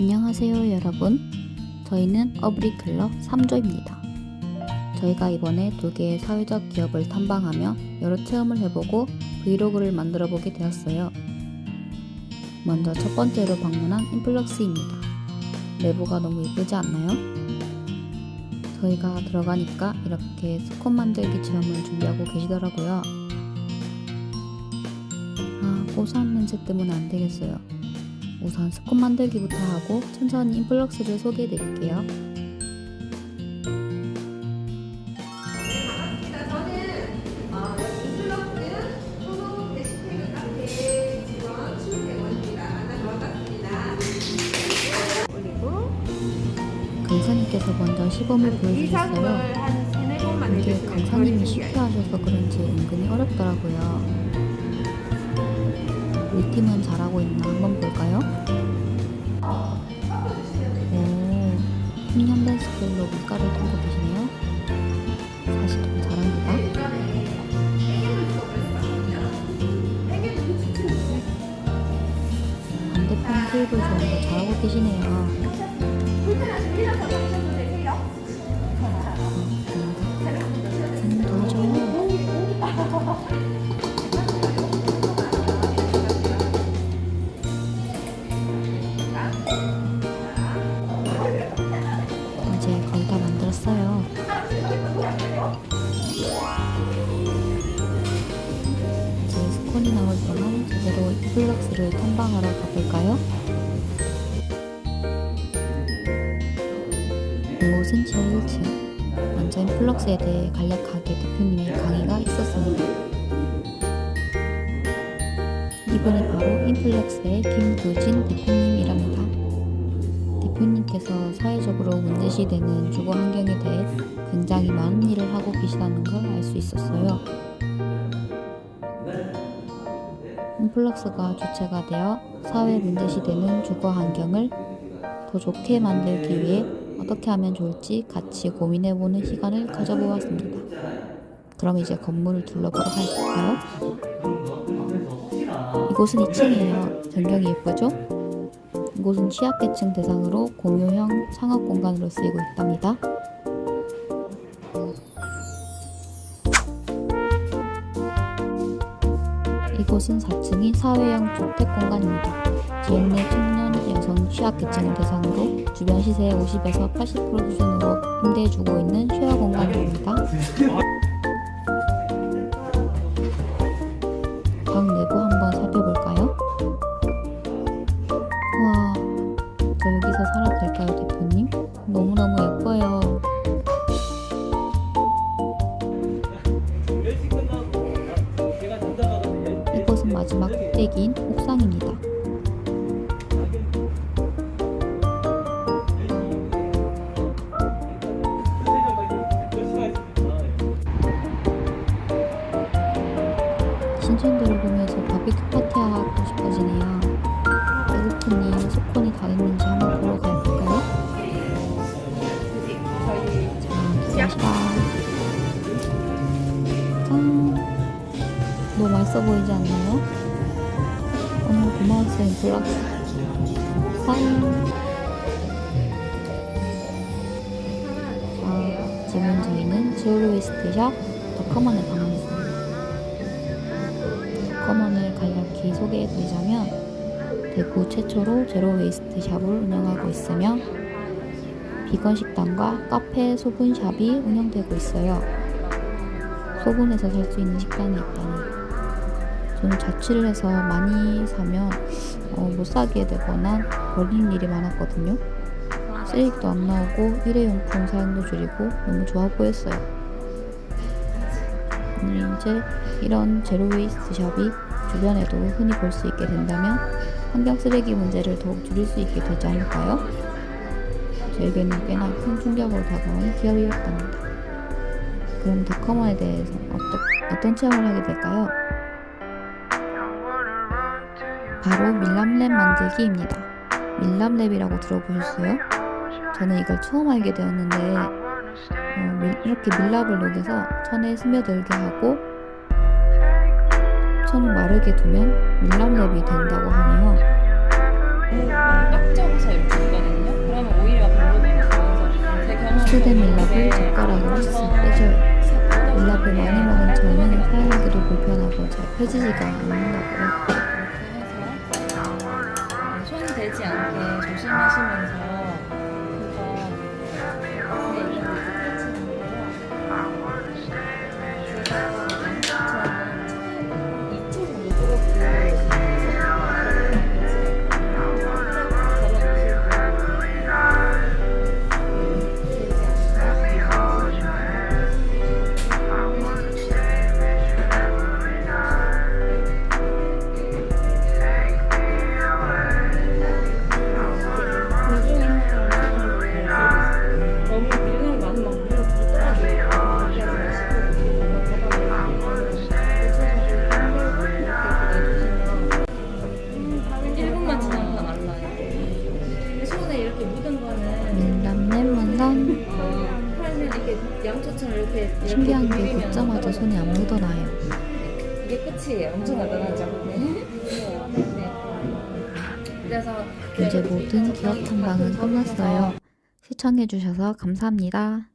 안녕하세요 여러분. 저희는 어브리클럽 3조입니다. 저희가 이번에 두 개의 사회적 기업을 탐방하며 여러 체험을 해보고 브이로그를 만들어 보게 되었어요. 먼저 첫 번째로 방문한 인플럭스입니다. 내부가 너무 예쁘지 않나요? 저희가 들어가니까 이렇게 스콘 만들기 체험을 준비하고 계시더라고요. 아 고소한 냄새 때문에 안 되겠어요 우선 스콘 만들기부터 하고 천천히 인플럭스를 소개해 드릴게요. 강사님께서 먼저 시범을 보여주셨어요. 이게 강사님이 쉽게 하셔서 그런지 은근히 어렵더라고요. 우리 팀은 잘하고 있나 한번 볼까요? 오, 흰연단 스케일로 물가를 통고 계시네요. 사실은 잘합니다. 반대편 테이블 조언도 잘하고 계시네요. 탐방하러 가볼까요? 이곳은 지하 1층. 먼저 인플럭스에 대해 간략하게 대표님의 강의가 있었습니다. 이분이 바로 인플럭스의 김두진 대표님이랍니다. 대표님께서 사회적으로 문제시되는 주거 환경에 대해 굉장히 많은 일을 하고 계시다는 걸 알 수 있었어요. 인플럭스가 주체가 되어 사회 문제시되는 주거 환경을 더 좋게 만들기 위해 어떻게 하면 좋을지 같이 고민해보는 시간을 가져보았습니다. 그럼 이제 건물을 둘러보러 갈까요? 이곳은 2층이에요. 전경이 예쁘죠? 이곳은 취약계층 대상으로 공유형 상업 공간으로 쓰이고 있답니다. 이곳은 4층인 사회형 주택 공간입니다. 지역 내 청년, 여성, 취약계층을 대상으로 주변 시세의 50에서 80% 수준으로 임대해주고 있는 쉐어 공간입니다. 방 내부 마지막 꼭대기인 옥상입니다. 신천도를 보면서 바비큐 파티 하고 싶어지네요. 배고프니 스콘이 다 됐는지 한번 보러 가볼까요? 자, 기대하시다. 짠! 너무 맛있어 보이지 않나요? 고마웠어요, 인플럭스. 사인. 자, 지금 저희는 제로웨이스트 샵 더커먼에 방문했습니다. 더커먼을 간략히 소개해드리자면 대구 최초로 제로웨이스트 샵을 운영하고 있으며 비건 식당과 카페 소분샵이 운영되고 있어요. 소분해서 살 수 있는 식당이 있다니. 저는 자취를 해서 많이 사면 어, 못 사게 되거나 버리는 일이 많았거든요. 쓰레기도 안 나오고 일회용품 사용도 줄이고 너무 좋아 보였어요. 오늘 이제 이런 제로웨이스트 샵이 주변에도 흔히 볼 수 있게 된다면 환경 쓰레기 문제를 더욱 줄일 수 있게 되지 않을까요? 저에게는 꽤나 큰 충격으로 다가온 기업이었답니다. 그럼 더커먼에 대해서 어떠, 어떤 체험을 하게 될까요? 바로 밀랍랩 만들기입니다. 밀랍랩이라고 들어보셨어요? 저는 이걸 처음 알게 되었는데 어, 밀, 이렇게 밀랍을 녹여서 천에 스며들게 하고 천을 마르게 두면 밀랍랩이 된다고 하네요. 깍져서 이렇게 두거든요. 그러면 오히려 발로는 밀랍을 젓가락으로 쓱 빼줘요. 밀랍을 많이 먹은 네. 저는 사용하기도 불편하고 잘 펴지지가 않는다고요. 되지 않게 조심하시면서 신기한 게 굽자마자 손이 안 묻어나요. 이게 끝이에요. 엄청 안전하죠? 네. 그래서 이제 모든 기업 탐방은 끝났어요. 시청해주셔서 감사합니다.